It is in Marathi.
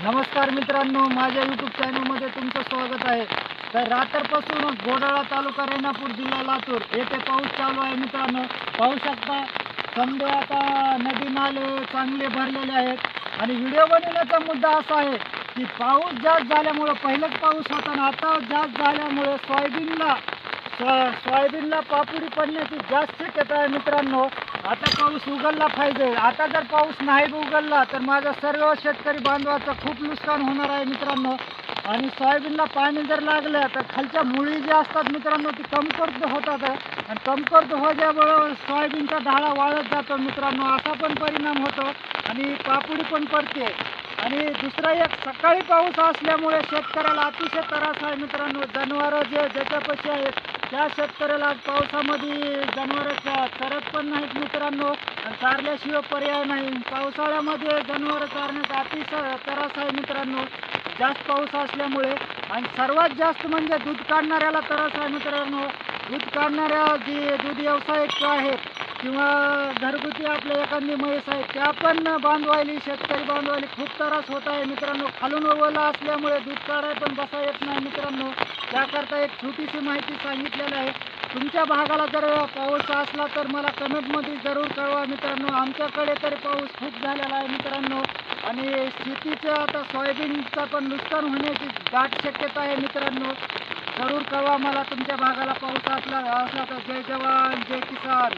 नमस्कार मित्रांनो माझ्या यूट्यूब चॅनलमध्ये तुमचं स्वागत आहे. तर रात्रपासून गोडाळा तालुका रेणापूर जिल्हा लातूर येथे पाऊस चालू आहे मित्रांनो. पाहू शकता समजे आता नदी नाले चांगले भरलेले आहेत. आणि व्हिडिओ बनवण्याचा मुद्दा असा आहे की पाऊस जास्त झाल्यामुळं पहिलेच पाऊस होता आणि आता जास्त झाल्यामुळे सोयाबीनला सोयाबीनला पापुरी पडण्याची जास्त शक्यता आहे मित्रांनो. आता पाऊस उघडला पाहिजे. आता जर पाऊस नाही उघडला तर माझा सर्व शेतकरी बांधवाचं खूप नुकसान होणार आहे मित्रांनो. आणि सोयाबीनला पाणी जर लागलं तर खालच्या मुळी ज्या असतात मित्रांनो ती कमकर्द होतात. आणि कमकर्द होण्यामुळं सोयाबीनचा ढाळा वाळत जातो मित्रांनो. असा पण परिणाम होतो. आणि पापुडी पण पडते. आणि दुसरा एक सकाळी पाऊस असल्यामुळे शेतकऱ्याला अतिशय त्रास आहे मित्रांनो. जनावरं जे ज्याच्यापाशी आहेत त्या शेतकऱ्याला पावसामध्ये जनावरं च- चरत पण नाहीत मित्रांनो. आणि चारल्याशिवाय पर्याय नाही. पावसाळ्यामध्ये जनावरं चारण्याचा अतिशय त्रास आहे मित्रांनो. जास्त पाऊस असल्यामुळे आणि सर्वात जास्त म्हणजे दूध काढणाऱ्याला त्रास आहे मित्रांनो. दूध काढणाऱ्या जे दूध व्यावसायिक आहेत किंवा घरगुती आपल्या एखादी म्हैस आहे त्या पण बांधवायली शेतकरी बांधवायली खूप त्रास होत आहे मित्रांनो. खालून ओला असल्यामुळे दूध काढाय पण बसा येत नाही मित्रांनो. त्याकरता एक छोटीशी माहिती सांगितलेली आहे. तुमच्या भागाला जर पाऊस असला तर मला कमेंटमध्ये जरूर कळवा मित्रांनो. आमच्याकडे तरी पाऊस खूप झालेला आहे मित्रांनो. आणि शेतीचं आता सोयाबीनचं पण नुकसान होण्याची दाट शक्यता आहे मित्रांनो. जरूर कळवा मला तुमच्या भागाला पाऊस असला असला तर. जय जवान जय किसान.